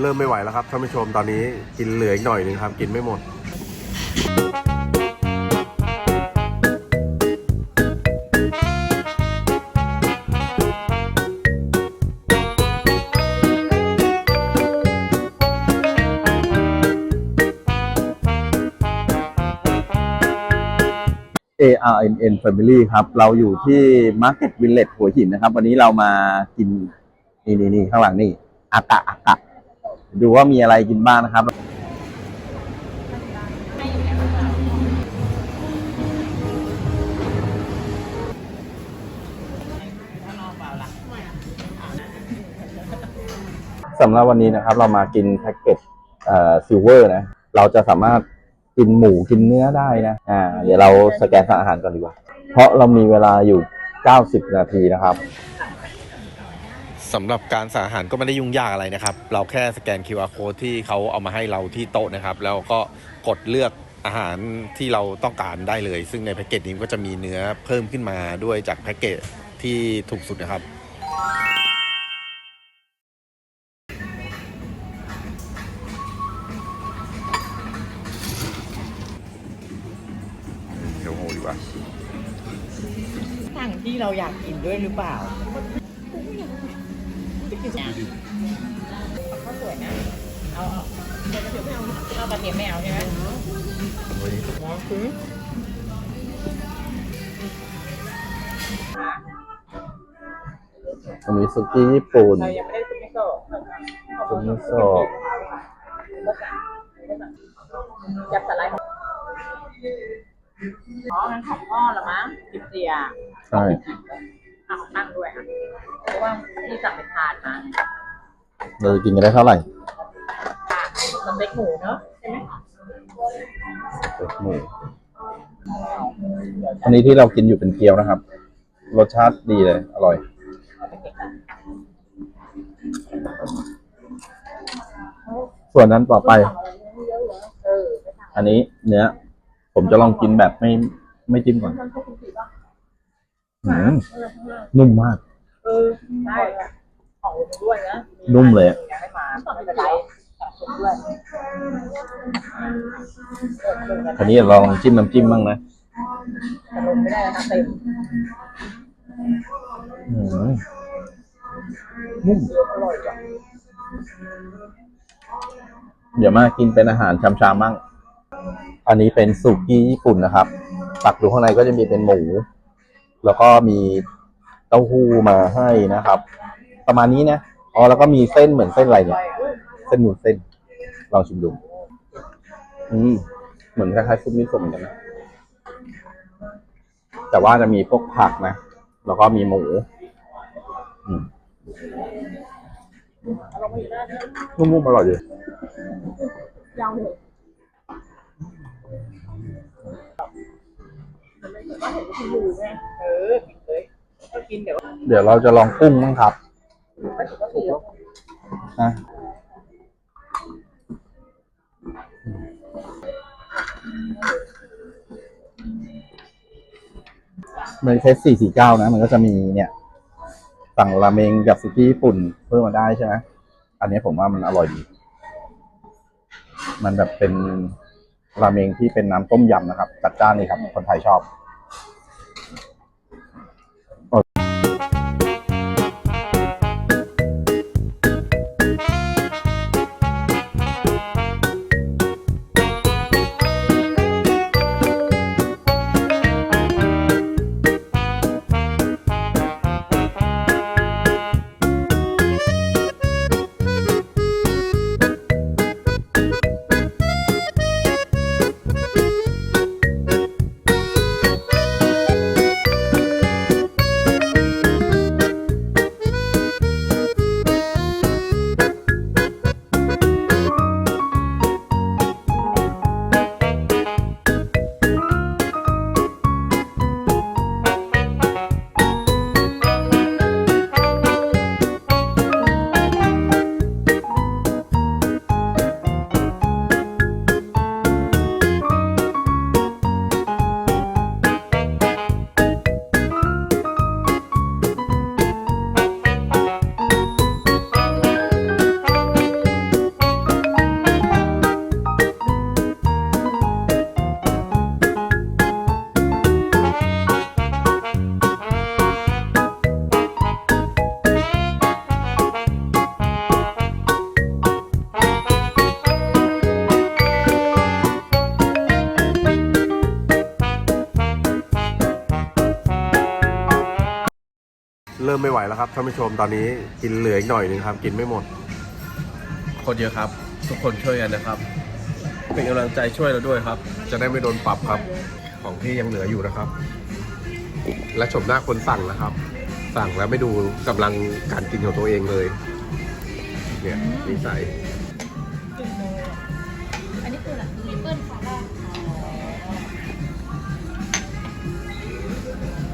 เริ่มไม่ไหวแล้วครับท่านผู้ชมตอนนี้กินเหลืออีกหน่อยหนึงครับ กินไม่หมด ARNN Family ครับ เราอยู่ที่ Market Village หัวหินนะครับ วันนี้เรามากิน นี่นี่นี่ข้างหลังนี่อากะอากะ ดูว่ามีอะไรกินบ้างนะครับ สำหรับวันนี้นะครับ เรามากินแพ็กเกจเอ่อซิลเวอร์นะ เราจะสามารถกินหมูกินเนื้อได้นะ อ่า เดี๋ยวเราสแกนสั่งอาหารก่อนดีกว่า เพราะเรามีเวลาอยู่ 90 นาทีนะครับ สำหรับการสั่งอาหารก็ไม่ได้ยุ่งยากอะไรนะครับ เราแค่สแกน QR code ที่เขาเอามาให้เราที่โต๊ะนะครับ แล้วก็กดเลือกอาหารที่เราต้องการได้เลย ซึ่งในแพ็กเกจนี้ก็จะมีเนื้อเพิ่มขึ้นมาด้วยจากแพ็กเกจที่ถูกสุดนะครับ เดี๋ยวโหดีกว่า สั่งที่เราอยากกินด้วยหรือเปล่า ข้าวสวยนะ เอาเอาเดี๋ยวกระเทียมไม่เอาเอากระเทียมไม่เอาใช่ไหมมองคืออันนี้สุกี้ญี่ปุ่นเรายังไม่ได้ซุปมิโซะซุปมิโซะจับสไลด์อ๋องั้นของพ่อละมั้งจิบเจียใช่อะของตั้งด้วย เพราะว่าที่สั่งเป็นทานมาเราจะกินกันได้เท่าไหร่ค่ะสเต็กหมูเนอะใช่ไหมเป็ดหมูอันนี้ที่เรากินอยู่เป็นเกี๊ยวนะครับ รสชาติดีเลย อร่อย ส่วนนั้นต่อไปเออไม่สั่งอันนี้เนื้อ ผมจะลองกินแบบไม่ไม่จิ้มก่อนอืมนุ่มมากเออ ใช่ของลุงด้วยนะนุ่มเลยอะยังไม่มาไม่เป็นไรสั่งซุปด้วยอันนี้ลองจิ้มน้ำจิ้มบ้างนะแต่ลงไม่ได้นะคะเต็มอืมนุ่มอร่อยจ้ะเดี๋ยวมากินเป็นอาหารชามๆบ้างอันนี้เป็นสุกี้ญี่ปุ่นนะครับ ตักดูข้างในก็จะมีเป็นหมู แล้วก็มี เต้าหู้มาให้นะครับ ประมาณนี้นะอ๋อแล้วก็มีเส้นเหมือนเส้นอะไรเนี่ยเส้นหมูเส้นลองชิมดูอืมเหมือนคล้ายๆซุปมิโซะเหมือนกันนะแต่ว่าจะมีพวกผักนะแล้วก็มีหมูอืมนุ่มๆอร่อยดียาวเลยเห็นที่อยู่ไงเออ กินเดี๋ยวเดี๋ยวเราจะลองกุ้งบ้งครับไม่ถูกก็ถูกนะมันแค่สี่สี่เก้านะ มันก็จะมีเนี่ย สั่งราเมงกับสุกี้ญี่ปุ่นเพิ่มมาได้ใช่ไหมอันนี้ผมว่ามันอร่อยดี มันแบบเป็นราเมงที่เป็นน้ำต้มยำนะครับ จัดจ้านนี่ครับ คนไทยชอบ ริ่มไม่ไหวแล้วครับท่านผู้ชมตอนนี้กินเหลืออีกหน่อยหนึงครับ กินไม่หมด คนเยอะครับ ทุกคนช่วยกันนะครับ เป็นกำลังใจช่วยเราด้วยครับ จะได้ไม่โดนปรับครับ ของที่ยังเหลืออยู่นะครับ และชมหน้าคนสั่งนะครับ สั่งแล้วไม่ดูกำลังการกินของตัวเองเลย เนี่ยนิสัยจุ่มโมอันนี้คืออะไรมีเปิ้ลค่ะได้เรามี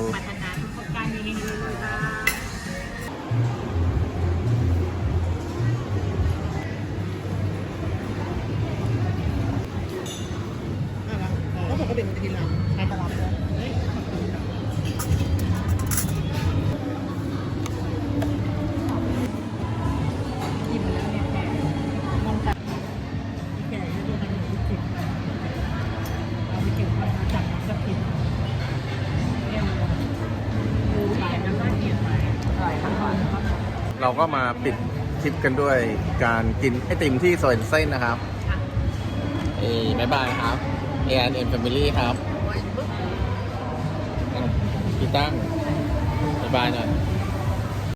สักทีเนี่ยมันดูถ่ายแล้วก็เก็บไว้อร่อยทั้งวันเราก็มาปิดคลิปกันด้วยการกินไอติมที่โซนเส้นนะครับ เอ้บายบายครับ a n m Family ครับพี่ตั้งบายบายหน่อย